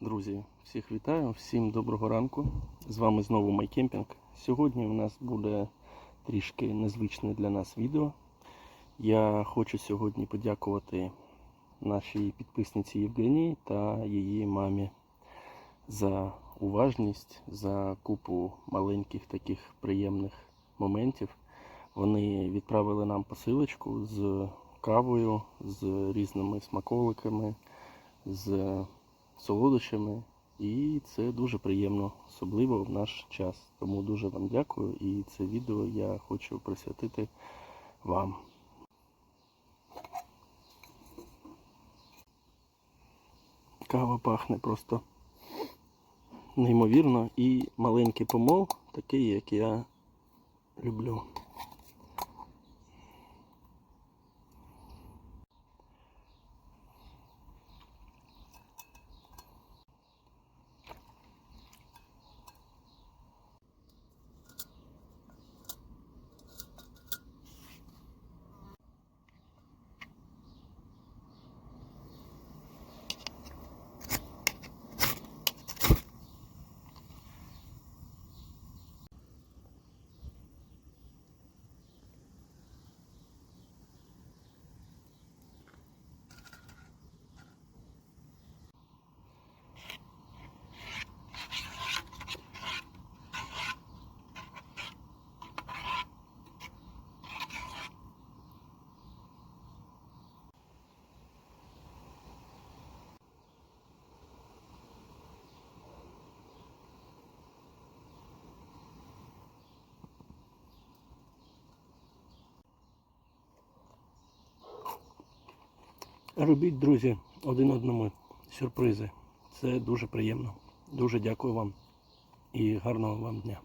Друзі, всіх вітаю, всім доброго ранку. З вами знову MyCamping. Сьогодні у нас буде трішки незвичне для нас відео. Я хочу сьогодні подякувати нашій підписниці Євгенії та її мамі за уважність, за купу маленьких таких приємних моментів. Вони відправили нам посилочку з кавою, з різними смаколиками, з солодощами, і це дуже приємно, особливо в наш час. Тому дуже вам дякую, і це відео я хочу присвятити вам. Кава пахне просто неймовірно і маленький помол, такий, як я люблю. Робіть, друзі, один одному сюрпризи. Це дуже приємно. Дуже дякую вам і гарного вам дня.